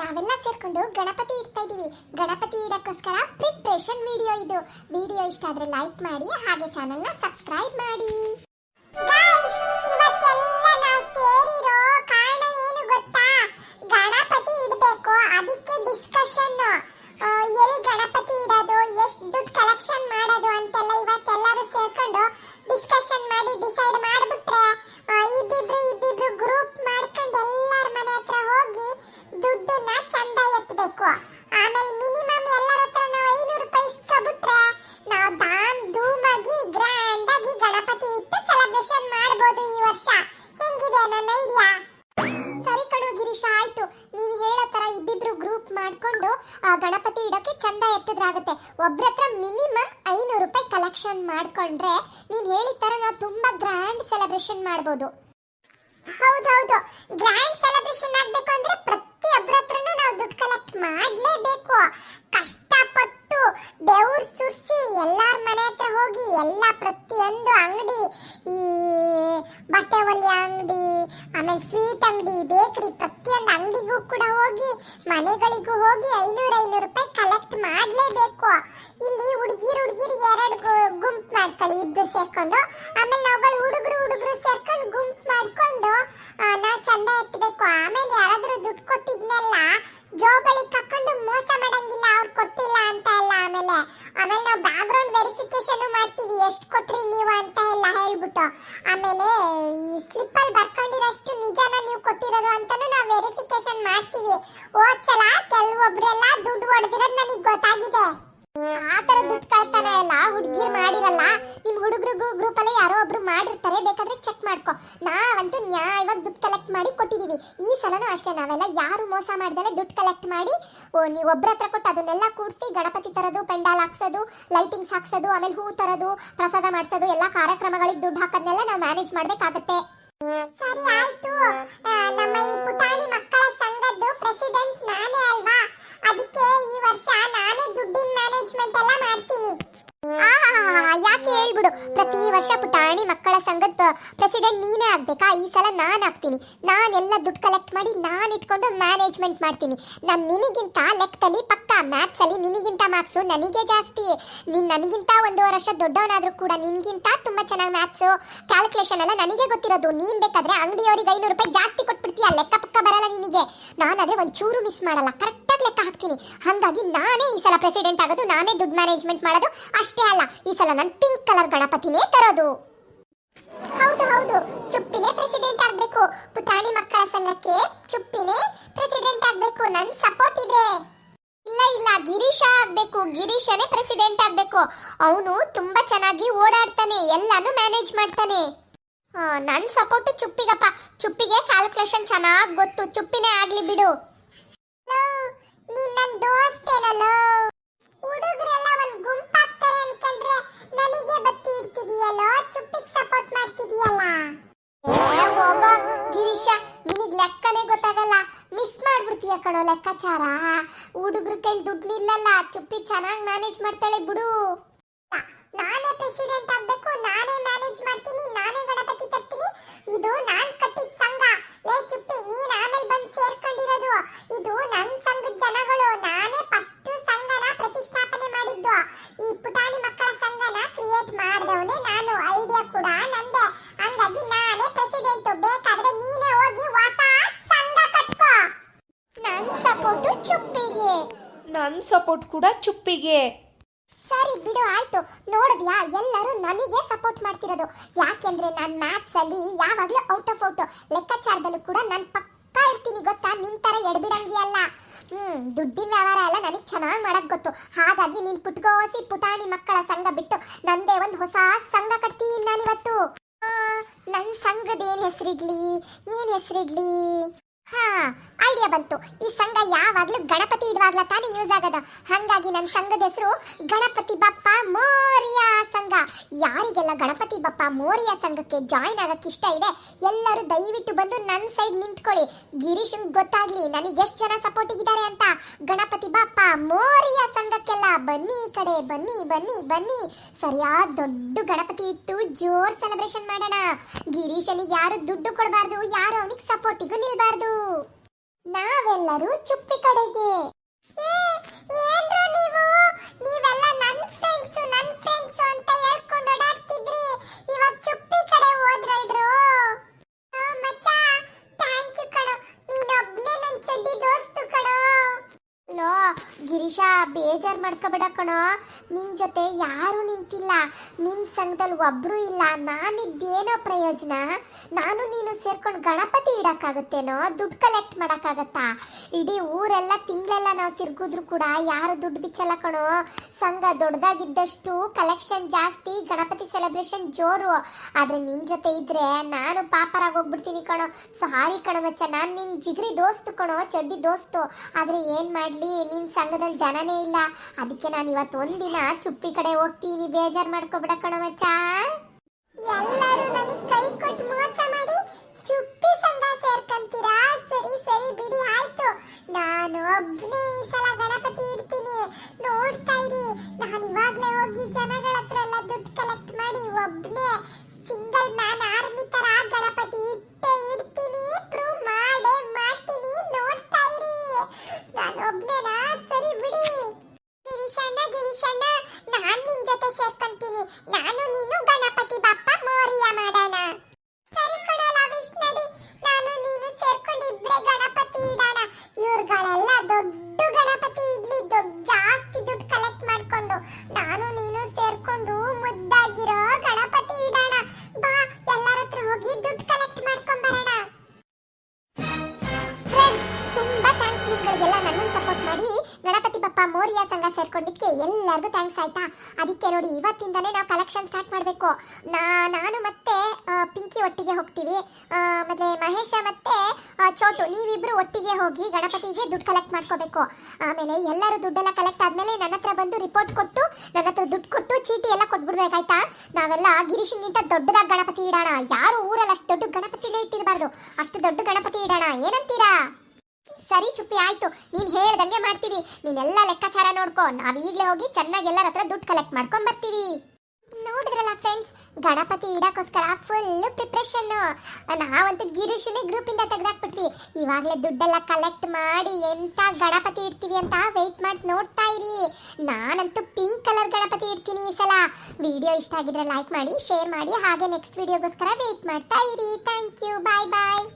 ನಾವೆಲ್ಲ ಸೇರ್ಕೊಂಡು ಗಣಪತಿ ಇಡ್ತಾ ಇದೀವಿ ಗಣಪತಿ ಇಡಕ್ಕೋಸ್ಕರ ಪ್ರಿಪ್ರೇಷನ್ ವಿಡಿಯೋ ಇದು. ವಿಡಿಯೋ ಇಷ್ಟ ಆದ್ರೆ ಲೈಕ್ ಮಾಡಿ, ಹಾಗೆ ಚಾನಲ್ನ ಸಬ್ಸ್ಕ್ರೈಬ್ ಮಾಡಿ. ಗಿರೀಶ ಆಯ್ತು. ನೀನು ಹೇಳೋ ತರ ಇಬ್ಬಿಬ್ರು ಗ್ರೂಪ್ ಮಾಡ್ಕೊಂಡು ಗಣಪತಿ ಇಡೋಕೆ ಚಂದ ಎತ್ತಿದ್ರಾಗುತ್ತೆ. ಒಬ್ರ ಹತ್ರ ಮಿನಿಮಮ್ ಐನೂರು ರೂಪಾಯಿ ಕಲೆಕ್ಷನ್ ಮಾಡ್ಕೊಂಡ್ರೆ, ನೀನು ಹೇಳಿದ ತರ ನಾವು ತುಂಬಾ ಗ್ರ್ಯಾಂಡ್ ಸೆಲೆಬ್ರೇಷನ್ ಮಾಡ್ಬೋದು. ಹೌದೌದು ಗ್ರ್ಯಾಂಡ್ ಸೆಲೆಬ್ರೇಷನ್ ಆಗಬೇಕು ಅಂದ್ರೆ ಪ್ರತಿಯೊಬ್ಬರ ಹತ್ರನೂ ನಾವು ದುಡ್ಡು ಕಲೆಕ್ಟ್ ಮಾಡಲೇಬೇಕು. ಕಷ್ಟಪಟ್ಟು ಬೆವರು ಸುರಿಸಿ ಎಲ್ಲಾರ ಮನೆ ಹತ್ರ ಹೋಗಿ ಎಲ್ಲ ಪ್ರತಿಯೊಂದು ಅಂಗಡಿ, ಈ ಬಟ್ಟೆ ಹೊಲಿಯ ಅಂಗಡಿ, ಆಮೇಲೆ ಸ್ವೀಟ್ ಅಂಗಡಿ ಬೇಕರಿ ಪ್ರತಿಯೊಂದು ಅಂಗಡಿಗೂ ಕೂಡ ಹೋಗಿ, ಮನೆಗಳಿಗೂ ಹೋಗಿ ಐನೂರ್ ಐನೂರು ರೂಪಾಯಿ ಕಲೆಕ್ಟ್ ಮಾಡಲೇಬೇಕು. ಇಲ್ಲಿ ಹುಡುಗಿರು ಹುಡುಗಿರು ಎರಡು ಗುಂಪು ಮಾಡ್ಕೊಳ್ಳಿ ಇಬ್ರು ಸೇರ್ಕೊಂಡು. ಆಮೇಲೆ ನಾವುಗಳು ಹುಡುಗರು ಹುಡುಗರು ಸೇರ್ಕೊಂಡು ಗುಂಪು ಮಾಡ್ಕೊಂಡು ನಾವು ಚಂದ ಎತ್ತಬೇಕು ಆಮೇಲೆ ಯಾರಾದ್ರೂ ದುಡ್ಡು ಕೊಟ್ಟಿದ್ನೆಲ್ಲ ಜೋಬಳಿಗೆ ಹಾಕೊಂಡು ಮೋಸ ಮಾಡಂಗಿಲ್ಲ ಅವ್ರು ಕೊಟ್ಟಿಲ್ಲ ಅಂತ ಎಲ್ಲ ಆಮೇಲೆ ಆಮೇಲೆ ನಾವು ಬ್ಯಾಕ್ಗ್ರೌಂಡ್ ವೆರಿಫಿಕೇಶನ್ ಮಾಡ್ತೀವಿ ಎಷ್ಟು ಕೊಟ್ರಿ ನೀವು ಅಂತ ಎಲ್ಲ ಹೇಳ್ಬಿಟ್ಟು ಆಮೇಲೆ ಈ ಸ್ಲಿಪ್ಪಲ್ಲಿ ಬರ್ಕೊಂಡಿರೋಷ್ಟು ನಿಜಾನ ನೀವು ಕೊಟ್ಟಿರೋದು ಅಂತಾನು ನಾವು ವೆರಿಫಿಕೇಶನ್ ಮಾಡ್ತೀವಿ. ಹೋದ್ಸಲ ಕೆಲವೊಬ್ರೆಲ್ಲ ದುಡ್ಡು ಹೊಡೆದಿರೋದು ನನಗೆ ಗೊತ್ತಾಗಿದೆ. ಆ ತರ ದುಡ್ಡು ಕಳ್ತಾನೆ ಇಲ್ಲ ಹುಡುಗಿರು ಮಾಡಿರಲ್ಲ ನಿಮ್ಮ ಹುಡುಗರು ಗ್ರೂಪ್ ಅಲ್ಲಿ ಯಾರೋ ಒಬ್ರು ಮಾಡಿರ್ತಾರೆ, ಬೇಕಾದ್ರೆ ಚೆಕ್ ಮಾಡ್ಕೊ. ನಾವಂತೂ ನ್ಯಾಯವಾಗಿ ದುಡ್ಡು ಕಲೆಕ್ಟ್ ಮಾಡಿ ಕೊಟ್ಟಿದೀವಿ. ಈ ಸಲನೂ ಅಷ್ಟೇ, ನಾವೆಲ್ಲ ಯಾರು ಮೋಸ ಮಾಡ್ದಲೆ ದುಡ್ಡು ಕಲೆಕ್ಟ್ ಮಾಡಿ, ಓ, ನೀವು ಒಬ್ಬರ ಹತ್ರ ಕೊಟ್ಟು ಅದನ್ನೆಲ್ಲ ಕೂಡಿಸಿ ಗಣಪತಿ ತರೋದು, ಪೆಂಡಾಲ್ ಹಾಕ್ಸೋದು ಲೈಟಿಂಗ್ಸ್ ಹಾಕ್ಸೋದು, ಆಮೇಲೆ ಹೂ ತರೋದು, ಪ್ರಸಾದ ಮಾಡಿಸೋದು, ಎಲ್ಲ ಕಾರ್ಯಕ್ರಮಗಳಿಗೆ ದುಡ್ಡು ಹಾಕೋದನ್ನೆಲ್ಲ ನಾವು ಮ್ಯಾನೇಜ್ ಮಾಡ್ಬೇಕಾಗತ್ತೆ. ಸರಿ ಆಯ್ತು. ನಮ್ಮ ಈ ಪುಟಾಣಿ ಮಕ್ಕಳ ಸಂಘದ್ದು ಪ್ರೆಸಿಡೆಂಟ್ ನಾನೇ ಅಲ್ವಾ? ಅದಕ್ಕೆ ಈ ವರ್ಷ ನಾನೇ ದುಡ್ಡಿನ ಮ್ಯಾನೇಜ್ಮೆಂಟ್ ಎಲ್ಲ ಮಾಡ್ತೀನಿ. ವರ್ಷ ಪುಟಾಣಿ ಮಕ್ಕಳ ಸಂಘದ ಪ್ರೆಸಿಡೆಂಟ್ ನೀನೇ ಆಗ್ಬೇಕಾ? ಈ ಸಲ ನಾನು ಆಗ್ತೀನಿ. ನಾನೆಲ್ಲ ದುಡ್ಡು ಕಲೆಕ್ಟ್ ಮಾಡಿ ನಾನು ಇಟ್ಕೊಂಡು ಮ್ಯಾನೇಜ್ಮೆಂಟ್ ಮಾಡ್ತೀನಿ. ನಾನು ನಿನಗಿಂತ ಲೆಕ್ಕದಲ್ಲಿ ಪಕ್ಕ ಮ್ಯಾಥ್ಸ್ ಅಲ್ಲಿ ನಿನಗಿಂತ ಮಾರ್ಕ್ಸು ನನಗೆ ಜಾಸ್ತಿ. ನೀನು ನನಗಿಂತ ಒಂದು ವರ್ಷ ದೊಡ್ಡವನಾದರೂ ಕೂಡ ನಿನಗಿಂತ ತುಂಬಾ ಚೆನ್ನಾಗಿ ಮ್ಯಾಥ್ಸು ಕ್ಯಾಲ್ಕುಲೇಷನ್ ಎಲ್ಲ ನನಗೆ ಗೊತ್ತಿರೋದು. ನೀನ್ ಬೇಕಾದ್ರೆ ಅಂಗಡಿಯವರಿಗೆ ಐನೂರು ರೂಪಾಯಿ ಜಾಸ್ತಿ ಕೊಟ್ಬಿಡ್ತೀಯ? ಲೆಕ್ಕ ಪಕ್ಕ ಬರಲ್ಲ ನಿನಗೆ. ನಾನಾದ್ರೆ ಒಂಚೂರು ಮಿಸ್ ಮಾಡಲ್ಲ. ಕರೆಕ್ಟಾಗಿ ಲೆಕ್ಕ ಹಾಕ್ತೀನಿ. ಹಾಗಾಗಿ ನಾನೇ ಈ ಸಲ ಪ್ರೆಸಿಡೆಂಟ್ ಆಗೋದು, ನಾನೇ ದುಡ್ಡು ಮ್ಯಾನೇಜ್ಮೆಂಟ್ ಮಾಡೋದು, ಅಷ್ಟೇ ಅಲ್ಲ, ಈ ಸಲ ನಾನು ಪಿಂಕ್ ಕಲರ್ ಗಣಪತಿನೇ ತರೋದು. ಹೌದು ಹೌದು. ಚುಪ್ಪಿನೇ ಪ್ರೆಸಿಡೆಂಟ್ ಆಗಬೇಕು. ಪುಟಾಣಿ ಮಕ್ಕಳ ಸಂಘಕ್ಕೆ ಚುಪ್ಪಿನೇ ಪ್ರೆಸಿಡೆಂಟ್ ಆಗಬೇಕು. ನನ್ ಸಪೋರ್ಟ್ ಇದೆ. ಇಲ್ಲ ಇಲ್ಲ. ಗಿರೀಶ ಆಗ್ಬೇಕು. ಗಿರೀಶನೇ ಪ್ರೆಸಿಡೆಂಟ್ ಆಗ್ಬೇಕು. ಅವನು ತುಂಬಾ ಚೆನ್ನಾಗಿ ಓಡಾಡ್ತಾನೆ. ಎಲ್ಲಾನು ಮ್ಯಾನೇಜ್ ಮಾಡ್ತಾನೆ. ನನ್ನ ನನ್ ಸಪೋರ್ಟ್ ಚುಪ್ಪಿಗಪ್ಪ. ಚುಪ್ಪಿಗೆ ಕ್ಯಾಲ್ಕುಲೇಷನ್ ಚೆನ್ನಾಗಿ ಗೊತ್ತು. ಚುಪ್ಪಿನೇ ಆಗ್ಲಿ ಬಿಡು. ನೀನ್ ನನ್ ದೋಸ್ತೇನಲ್ಲ ಹುಡುಗರೆಲ್ಲ ಒಂದ್ ಗುಂಪಾಗ್ತಾರೆ ಅನ್ಕೊಂಡ್ರೆ ನನಗೆ ಬತ್ತಿ ಇಡ್ತಿದೀಯಲ್ಲ? ಚುಪ್ಪಿಗೆ ಸಪೋರ್ಟ್ ಮಾಡ್ತಿದೀಯಲ್ಲ? ಹೋಗೋ ಗಿರೀಶ, ನಿನಗ್ ಲೆಕ್ಕನೇ ಗೊತ್ತಾಗಲ್ಲ. ಮಿಸ್ ಮಾಡ್ಬಿಡ್ತೀಯ ಕಣೋ ಲೆಕ್ಕಾಚಾರ? ಹುಡುಗ್ರ ಕೈಲಿ ದುಡ್ಡು ನಿಲ್ಲಲ್ಲ. ಚುಪ್ಪಿ ಚೆನ್ನಾಗಿ ಮ್ಯಾನೇಜ್ ಮಾಡ್ತಾಳೆ ಬಿಡು ನಾನೇ ಪ್ರೆಸಿಡೆಂಟ್ ಆಗ್ಬೇಕು ನಾನೇ ಮ್ಯಾನೇಜ್ ಮಾಡ್ತೀನಿ ನಾನೇ ಗಣಪತಿ ತರ್ತೀನಿ ಇದು ನಾನ್ ಕಟ್ಟಿದ ಸಂಘ ಲೇ ಚುಪ್ಪಿ ನೀನ್ ಆಮೇಲೆ ಬಂದು ಸೇರ್ಕೊಂಡಿರೋದು ಇದು ನನ್ ಸಂಘದ ಜನಗಳು ನಾನೇ ಫಸ್ಟ್ ಸಂಘನ ಪ್ರತಿಷ್ಠಾಪನೆ ಮಾಡಿದ್ದು ಈ ಪುಟಾಣಿ ಮಕ್ಕಳ ಸಂಘನ ಕ್ರಿಯೇಟ್ ಮಾಡಿದವನೇ ನಾನು ಐಡಿಯಾ ಕೂಡ ನಂದೆ ಹಂಗಾಗಿ ನಾನೇ ಪ್ರೆಸಿಡೆಂಟ್ ಬೇಕಾದ್ರೆ ನೀನೇ ಹೋಗಿ ಹೊಸ ಸಂಘ ಕಟ್ಕೋ ನನ್ ಸಪೋರ್ಟ್ ಚುಪ್ಪಿಗೆ ನನ್ನ ಸಪೋರ್ಟ್ ಕೂಡ ಚುಪ್ಪಿಗೆ. ಸರಿ ಬಿಡು ಆಯ್ತು. ನೋಡಿದ್ಯಾ? ಎಲ್ಲರೂ ನನಗೆ ಸಪೋರ್ಟ್ ಮಾಡ್ತಿರೋದು. ಯಾಕೆಂದ್ರೆ ನಾನು ಮ್ಯಾಥ್ಸ್ ಅಲ್ಲಿ ಯಾವಾಗಲೂ ಔಟ್ ಆಫ್ ಔಟ್ ಲೆಕ್ಕಾಚಾರದಲ್ಲೂ ಕೂಡ ನಾನು ಪಕ್ಕಾ ಇರ್ತೀನಿ ಗೊತ್ತಾ? ನಿನ್ ತರ ಎಡ್ಬಿಡಂಗಿ ಅಲ್ಲ ಹ್ಮ್ ದುಡ್ಡಿನ ವ್ಯವಹಾರ ಎಲ್ಲ ನನಗೆ ಚೆನ್ನಾಗಿ ಮಾಡಕ್ ಗೊತ್ತು. ಹಾಗಾಗಿ ನೀನ್ ಪುಟ್ಕೋಸಿ ಪುಟಾಣಿ ಮಕ್ಕಳ ಸಂಘ ಬಿಟ್ಟು ನಂದೇ ಒಂದು ಹೊಸ ಸಂಘ ಕಟ್ತೀನಿ ನಾನಿವತ್ತು. ಆ, ನನ್ ಸಂಘದ ಏನ್ ಹೆಸರಿಡ್ಲಿ? ಏನ್ ಹೆಸರಿಡ್ಲಿ? ಹಾ ಐಡಿಯಾ ಬಂತು. ಈ ಸಂಘ ಯಾವಾಗ್ಲೂ ಗಣಪತಿ ಇಡುವಾಗ್ಲ ತಾನೇ ಯೂಸ್ ಆಗದ. ಹಂಗಾಗಿ ನನ್ನ ಸಂಘದ ಹೆಸರು ಗಣಪತಿ ಬಪ್ಪ ಸಂಘ ಯಾರಿಗೆಲ್ಲ ಗಣಪತಿ ಬಪ್ಪ ಮೋರಿಯ ಸಂಘಕ್ಕೆ ಜಾಯಿನ್ ಆಗಕ್ಕೆ ಇಷ್ಟ ಇದೆ, ಎಲ್ಲರೂ ದಯವಿಟ್ಟು ಬಂದು ನನ್ನ ಸೈಡ್ ನಿಂತ್ಕೊಳ್ಳಿ. ಗಿರೀಶನ್ ಗೊತ್ತಾಗ್ಲಿ, ನನಗೆ ಎಷ್ಟು ಜನ ಸಪೋರ್ಟ್ ಇದ್ದಾರೆ ಅಂತ. ಗಣಪತಿ ಬಪ್ಪ ಮೋರಿಯ ಸಂಘಕ್ಕೆಲ್ಲ ಬನ್ನಿ ಈ ಕಡೆ, ಬನ್ನಿ ಬನ್ನಿ ಬನ್ನಿ. ಸರಿಯಾದ ದೊಡ್ಡ ಗಣಪತಿ ಇಟ್ಟು ಜೋರ್ ಸೆಲೆಬ್ರೇಷನ್ ಮಾಡೋಣ. ಗಿರೀಶನಿಗೆ ಯಾರು ದುಡ್ಡು ಕೊಡಬಾರ್ದು, ಯಾರು ಅವನಿಗೆ ಸಪೋರ್ಟಿಗೂ ನಿಲ್ಬಾರ್ದು. ನಾವೆಲ್ಲರೂ ಚುಪ್ಪಿ ಕಡೆಗೆ. ಬೇಜಾರ್ ಮಾಡ್ಕೋಬೇಡ ಕಣೋ. ನಿನ್ ಜೊತೆ ಯಾರು ನಿಂತಿಲ್ಲ. ನಿನ್ ಸಂಘದಲ್ಲಿ ಒಬ್ರು ಇಲ್ಲ. ನಾನಿದ್ದೇನೋ ಪ್ರಯೋಜನ. ನಾನು ನೀನು ಸೇರ್ಕೊಂಡು ಗಣಪತಿ ಇಡೋಕ್ಕಾಗುತ್ತೇನೋ? ದುಡ್ಡು ಕಲೆಕ್ಟ್ ಮಾಡೋಕ್ಕಾಗತ್ತಾ? ಇಡೀ ಊರೆಲ್ಲ ತಿಂಗಳೆಲ್ಲ ನಾವು ತಿರುಗಿದ್ರು ಕೂಡ ಯಾರು ದುಡ್ಡು ಬಿಚ್ಚಲ್ಲ ಕಣೋ. ಸಂಘ ದೊಡ್ಡದಾಗಿದ್ದಷ್ಟು ಕಲೆಕ್ಷನ್ ಜಾಸ್ತಿ, ಗಣಪತಿ ಸೆಲೆಬ್ರೇಷನ್ ಜೋರು. ಆದ್ರೆ ನಿನ್ ಜೊತೆ ಇದ್ರೆ ನಾನು ಪಾಪರಾಗಿ ಹೋಗ್ಬಿಡ್ತೀನಿ ಕಣೋ. ಸಾರಿ ಕಣೋ ಮಚ್ಚ, ನಾನು ನಿನ್ ಜಿಗ್ರಿ ದೋಸ್ತು ಕಣೋ, ಚಡ್ಡಿ ದೋಸ್ತು. ಆದ್ರೆ ಏನ್ ಮಾಡ್ಲಿ? ನಿನ್ ಸಂಘದಲ್ಲಿ ಜನನೇ ಇಲ್ಲ. ಅದಕ್ಕೆ ನಾನು ಇವತ್ತು ಒಂದಿನ ಚುಪ್ಪಿ ಕಡೆ ಹೋಗ್ತೀನಿ, ಬೇಜಾರ್ ಮಾಡ್ಕೊಬಿಡ ಕಣವ ಚಾ ಎಲ್ಲರೂ ನನಗೆ ಕೈ ಕೊಟ್ಟು ಮೋಸ ಮಾಡಿ ಚುಪ್ಪಿ ಸಂಘ ಸೇರ್ಕಂತೀರಾ? ಸರಿ ಸರಿ ಬಿಡಿ, ಆಯ್ತು. ನಾನು ಒಬ್ಬನೇ ಈ ಸಲ ಗಣಪತಿ ಇಡ್ತೀನಿ ನೋಡ್ತಾ ಇರಿ ನಾನು ಇವಾಗ್ಲೇ ಹೋಗಿ ಜನಗಳ ಹತ್ರ ಎಲ್ಲ ದುಡ್ಡು ಕಲೆಕ್ಟ್ ಮಾಡಿ ಒಬ್ನೇ ಸಿಂಗಲ್ ಮ್ಯಾನ್ ಆರ್ಮಿ ತರ ಗಣಪತಿ ಇಟ್ಟೆ ಇಡ್ತೀನಿ ಪ್ರೂವ್ ಮಾಡೇ ಮಾಡ್ತೀನಿ ನೋಡ್ತಾ ಇರಿ ನಾನು ಒಬ್ನೇನಾ ಸರಿ ಬಿಡಿ ಗಿರೀಶಣ್ಣ ಗಿರೀಶಣ್ಣ ನಾನ್ ನಿನ್ ಜೊತೆ ಸೇರ್ಕೊಂತೀನಿ ನಾನು ನೀನು ಗಣಪತಿ ಬಪ್ಪ ಮೋರಿಯ ಮಾಡೋಣ ಸರಿ ಕೊಡಲ್ಲ ವಿಷ್ಣಡಿ ನಾನು ನೀನು ಸೇರ್ಕೊಂಡು ಇಬ್ರೆ ಗಣಪತಿ ಇಡೋಣ ಇವ್ರುಗಳೆಲ್ಲ ದೊಡ್ಡ ಗಣಪತಿ ಇಡ್ಲಿ ಜಾಸ್ತಿ ದುಡ್ಡು ಕಲೆಕ್ಟ್ ಮಾಡ್ಕೊಂಡು, ನಾನು ನೀನು ಸೇರ್ಕೊಂಡು ಮುದ್ದಾಗಿರೋ ಗಣಪತಿ ಇಡೋಣ. ಬಾ, ಎಲ್ಲರ ಹತ್ರ ಹೋಗಿ ದುಡ್ಡು ಕಲೆಕ್ಟ್ ಮಾಡ್ಕೊಂಡ್ ಬರೋಣ. ತುಂಬಾ ಥ್ಯಾಂಕ್ಸ್ ನಿಮ್ಗಳಿಗೆಲ್ಲ ನನ್ನನ್ನು ಸಪೋರ್ಟ್ ಮಾಡಿ ಗಣಪತಿ ಬಪ್ಪ ಮೋರಿಯಾ ಸಂಘ ಸೇರ್ಕೊಂಡಿದ್ದಕ್ಕೆ ಎಲ್ಲರಿಗೂ ಥ್ಯಾಂಕ್ಸ್ ಆಯ್ತಾ? ಅದಕ್ಕೆ ನೋಡಿ, ಇವತ್ತಿಂದನೇ ನಾವು ಕಲೆಕ್ಷನ್ ಸ್ಟಾರ್ಟ್ ಮಾಡಬೇಕು. ನಾ, ನಾನು ಮತ್ತೆ ಪಿಂಕಿ ಒಟ್ಟಿಗೆ ಹೋಗ್ತೀವಿ. ಮತ್ತೆ ಮಹೇಶ ಮತ್ತೆ ಚೋಟು, ನೀವಿಬ್ರು ಒಟ್ಟಿಗೆ ಹೋಗಿ ಗಣಪತಿಗೆ ದುಡ್ಡು ಕಲೆಕ್ಟ್ ಮಾಡ್ಕೋಬೇಕು. ಆಮೇಲೆ ಎಲ್ಲರೂ ದುಡ್ಡೆಲ್ಲ ಕಲೆಕ್ಟ್ ಆದ್ಮೇಲೆ ನನ್ನ ಹತ್ರ ಬಂದು ರಿಪೋರ್ಟ್ ಕೊಟ್ಟು, ನನ್ನ ಹತ್ರ ದುಡ್ಡು ಕೊಟ್ಟು ಚೀಟಿ ಎಲ್ಲ ಕೊಟ್ಬಿಡ್ಬೇಕಾಯ್ತಾ ನಾವೆಲ್ಲ ಗಿರೀಶನ್ಗಿಂತ ದೊಡ್ಡದಾಗಿ ಗಣಪತಿ ಇಡೋಣ. ಯಾರು ಊರಲ್ಲಿ ಅಷ್ಟು ದೊಡ್ಡ ಗಣಪತಿನೇ ಇಟ್ಟಿರಬಾರ್ದು. ಅಷ್ಟು ದೊಡ್ಡ ಗಣಪತಿ ಇಡೋಣ. ಏನಂತೀರಾ? ಸರಿ ಚುಪ್ಪಿ, ಆಯ್ತು. ನೀನ್ ಹೇಳ್ದಂಗೆ ಮಾಡ್ತೀವಿ. ನೀನೆಲ್ಲ ಲೆಕ್ಕಾಚಾರ ನೋಡ್ಕೋ. ನಾವ್ ಈಗ್ಲೇ ಹೋಗಿ ಚೆನ್ನಾಗಿ ಎಲ್ಲರ ಹತ್ರ ದುಡ್ಡು ಕಲೆಕ್ಟ್ ಮಾಡ್ಕೊಂಡ್ ಬರ್ತೀವಿ. ನೋಡಿದ್ರಲ್ಲ ಫ್ರೆಂಡ್ಸ್ ಗಣಪತಿ ಇಡಕ್ಕೋಸ್ಕರ ಫುಲ್ ಪ್ರಿಪ್ರೇಷನ್ ನಾವಂತೂ ಗಿರೀಶನೇ ಗ್ರೂಪ್ ಇಂದ ಇವಾಗಲೇ ಇವಾಗ್ಲೇ ದುಡ್ಡೆಲ್ಲ ಕಲೆಕ್ಟ್ ಮಾಡಿ ಎಂತ ಗಣಪತಿ ಇಡ್ತೀವಿ ಅಂತ ವೆಯ್ಟ್ ಮಾಡಿ ನೋಡ್ತಾ ಇರಿ. ನಾನಂತೂ ಪಿಂಕ್ ಕಲರ್ ಗಣಪತಿ ಇಡ್ತೀನಿ ಈ ಸಲ. ವಿಡಿಯೋ ಇಷ್ಟ ಆಗಿದ್ರೆ ಲೈಕ್ ಮಾಡಿ ಶೇರ್ ಮಾಡಿ, ಹಾಗೆ ನೆಕ್ಸ್ಟ್ ವಿಡಿಯೋಗೋಸ್ಕರ ವೆಯ್ಟ್ ಮಾಡ್ತಾ ಇರಿ. Thank you bye bye